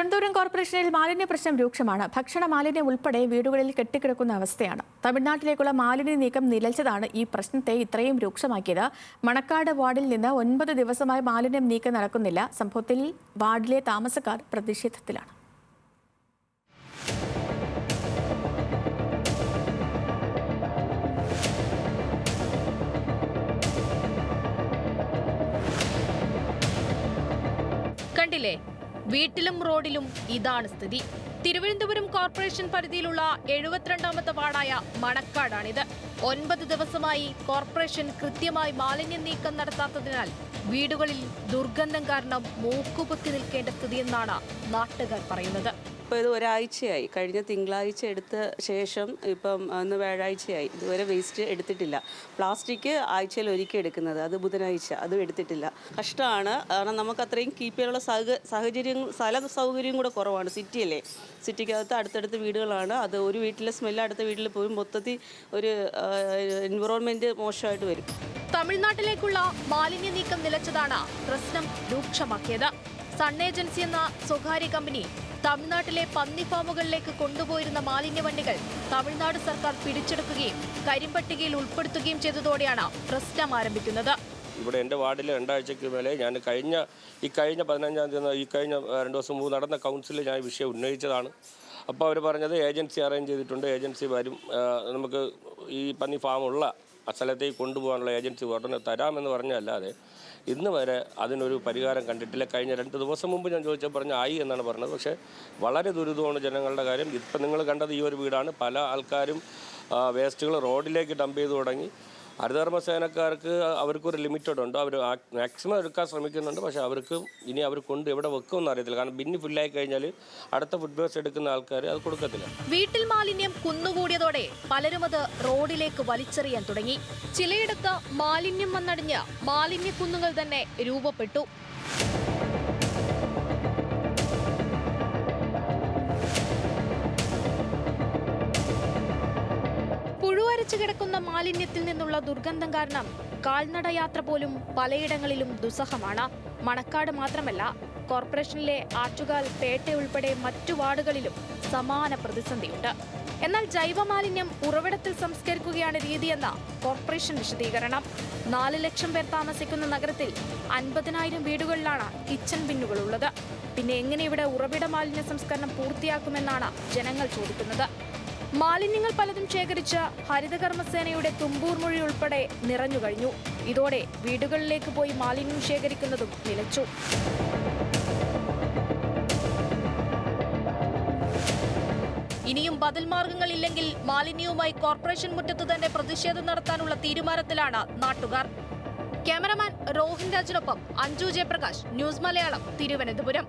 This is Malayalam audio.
തിരുവനന്തപുരം കോർപ്പറേഷനിൽ മാലിന്യ പ്രശ്നം രൂക്ഷമാണ്. ഭക്ഷണ മാലിന്യം ഉൾപ്പെടെ വീടുകളിൽ കെട്ടിക്കിടക്കുന്ന അവസ്ഥയാണ്. തമിഴ്നാട്ടിലേക്കുള്ള മാലിന്യ നീക്കം നിലച്ചതാണ് ഈ പ്രശ്നത്തെ ഇത്രയും രൂക്ഷമാക്കിയത്. മണക്കാട് വാർഡിൽ നിന്ന് ഒൻപത് ദിവസമായി മാലിന്യം നീക്കം നടക്കുന്നില്ല. സംഭവത്തിൽ വാർഡിലെ താമസക്കാർ പ്രതിഷേധത്തിലാണ്. കണ്ടില്ലേ? വീട്ടിലും റോഡിലും ഇതാണ് സ്ഥിതി. തിരുവനന്തപുരം കോർപ്പറേഷൻ പരിധിയിലുള്ള എഴുപത്തിരണ്ടാമത്തെ വാർഡായ മണക്കാടാണിത്. ഒൻപത് ദിവസമായി കോർപ്പറേഷൻ കൃത്യമായി മാലിന്യം നീക്കം നടത്താത്തതിനാൽ വീടുകളിൽ ദുർഗന്ധം കാരണം മൂക്കുപൊത്തി നിൽക്കേണ്ട സ്ഥിതിയെന്നാണ് നാട്ടുകാർ പറയുന്നത്. ഇപ്പോൾ ഇത് ഒരാഴ്ചയായി. കഴിഞ്ഞ തിങ്കളാഴ്ച എടുത്ത ശേഷം ഇപ്പം ഇന്ന് വ്യാഴാഴ്ചയായി. ഇതുവരെ വേസ്റ്റ് എടുത്തിട്ടില്ല. പ്ലാസ്റ്റിക് ആഴ്ചയിൽ ഒരിക്കൽ എടുക്കുന്നത്. അത് ബുധനാഴ്ച. അതും എടുത്തിട്ടില്ല. കഷ്ടമാണ്. കാരണം നമുക്ക് അത്രയും കീപ്പ് ചെയ്യാനുള്ള സഹ സാഹചര്യം സ്ഥല സൗകര്യം കൂടെ കുറവാണ്. സിറ്റിയല്ലേ സിറ്റിക്കകത്ത് അടുത്തടുത്ത് വീടുകളാണ്. അത് ഒരു വീട്ടിലെ സ്മെല്ല് അടുത്ത വീട്ടിൽ പോയി മൊത്തത്തിൽ ഒരു എൻവിറോൺമെന്റ് മോശമായിട്ട് വരും. തമിഴ്നാട്ടിലേക്കുള്ള മാലിന്യ നീക്കം നിലച്ചതാണ് പ്രശ്നം രൂക്ഷമാക്കിയത്. സൺ എന്ന സ്വകാര്യ കമ്പനി തമിഴ്നാട്ടിലെ പന്നി ഫാമുകളിലേക്ക് കൊണ്ടുപോയിരുന്ന മാലിന്യ വണ്ടികൾ തമിഴ്നാട് സർക്കാർ പിടിച്ചെടുക്കുകയും കരിമ്പട്ടികയിൽ ഉൾപ്പെടുത്തുകയും ചെയ്തതോടെയാണ് പ്രശ്നം ആരംഭിക്കുന്നത്. ഇവിടെ എന്റെ വാർഡിൽ രണ്ടാഴ്ചയ്ക്ക് മേലെ ഞാൻ കഴിഞ്ഞ ഈ കഴിഞ്ഞ പതിനഞ്ചാം തീയതി ഈ കഴിഞ്ഞ രണ്ട് ദിവസം മുമ്പ് നടന്ന കൗൺസിലിൽ ഞാൻ വിഷയം ഉന്നയിച്ചതാണ്. അപ്പോൾ അവർ പറഞ്ഞത് ഏജൻസി അറേഞ്ച് ചെയ്തിട്ടുണ്ട് ഏജൻസി വരും. നമുക്ക് ഈ പന്നി ഫാമുള്ള ആ സ്ഥലത്തേക്ക് കൊണ്ടുപോകാനുള്ള ഏജൻസി ഉടനെ തരാമെന്ന് പറഞ്ഞല്ലാതെ ഇന്ന് വരെ അതിനൊരു പരിഹാരം കണ്ടിട്ടില്ല. കഴിഞ്ഞ രണ്ട് ദിവസം മുമ്പ് ഞാൻ ചോദിച്ചാൽ പറഞ്ഞ ആയി എന്നാണ് പറഞ്ഞത്. പക്ഷേ വളരെ ദുരിതമാണ് ജനങ്ങളുടെ കാര്യം. ഇപ്പം നിങ്ങൾ കണ്ടത് ഈ ഒരു വീടാണ്. പല ആൾക്കാരും വേസ്റ്റുകൾ റോഡിലേക്ക് ഡംപ് ചെയ്ത് തുടങ്ങി. ഹരിതകർമ്മ സേനക്കാർക്ക് അവർക്കൊരു ലിമിറ്റഡ് ഉണ്ട് അവർ മാക്സിമം എടുക്കാൻ ശ്രമിക്കുന്നുണ്ട്. പക്ഷേ അവർക്ക് ഇനി അവർ കൊണ്ട് എവിടെ വെക്കുമെന്ന് അറിയത്തില്ല. കാരണം ബിന്നി ഫുള്ളായി കഴിഞ്ഞാൽ അടുത്ത ഫുഡ് വേസ്റ്റ് എടുക്കുന്ന ആൾക്കാർ അത് കൊടുക്കത്തില്ല. വീട്ടിൽ മാലിന്യം കുന്നുകൂടിയതോടെ പലരും അത് റോഡിലേക്ക് വലിച്ചെറിയാൻ തുടങ്ങി. ചിലയിടത്ത് മാലിന്യം വന്നടിഞ്ഞ് മാലിന്യ കുന്നുകൾ തന്നെ രൂപപ്പെട്ടു. പുഴുവരച്ചു കിടക്കുന്ന മാലിന്യത്തിൽ നിന്നുള്ള ദുർഗന്ധം കാരണം കാൽനട യാത്ര പോലും പലയിടങ്ങളിലും ദുസ്സഹമാണ്. മണക്കാട് മാത്രമല്ല കോർപ്പറേഷനിലെ ആറ്റുകാൽ പേട്ട ഉൾപ്പെടെ മറ്റു വാർഡുകളിലും സമാന പ്രതിസന്ധിയുണ്ട്. എന്നാൽ ജൈവമാലിന്യം ഉറവിടത്തിൽ സംസ്കരിക്കുകയാണ് രീതിയെന്ന കോർപ്പറേഷൻ വിശദീകരണം. നാല് ലക്ഷം പേർ താമസിക്കുന്ന നഗരത്തിൽ അൻപതിനായിരം വീടുകളിലാണ് കിച്ചൺ ബിന്നുകൾ ഉള്ളത് പിന്നെ എങ്ങനെ ഇവിടെ ഉറവിട മാലിന്യ സംസ്കരണം പൂർത്തിയാക്കുമെന്നാണ് ജനങ്ങൾ ചോദിക്കുന്നത്. മാലിന്യങ്ങൾ പലതും ശേഖരിച്ച ഹരിതകർമ്മസേനയുടെ തുമ്പൂർ മൊഴി ഉൾപ്പെടെ നിറഞ്ഞുകഴിഞ്ഞു ഇതോടെ വീടുകളിലേക്ക് പോയി മാലിന്യം ശേഖരിക്കുന്നതും നിലച്ചു. ഇനിയും ബദൽ മാർഗങ്ങളില്ലെങ്കിൽ മാലിന്യവുമായി കോർപ്പറേഷൻ മുറ്റത്ത് തന്നെ പ്രതിഷേധം നടത്താനുള്ള തീരുമാനത്തിലാണ് നാട്ടുകാർ. ക്യാമറമാൻ റോഹിൻ രാജിനൊപ്പം അഞ്ജു ജയപ്രകാശ് ന്യൂസ് മലയാളം തിരുവനന്തപുരം.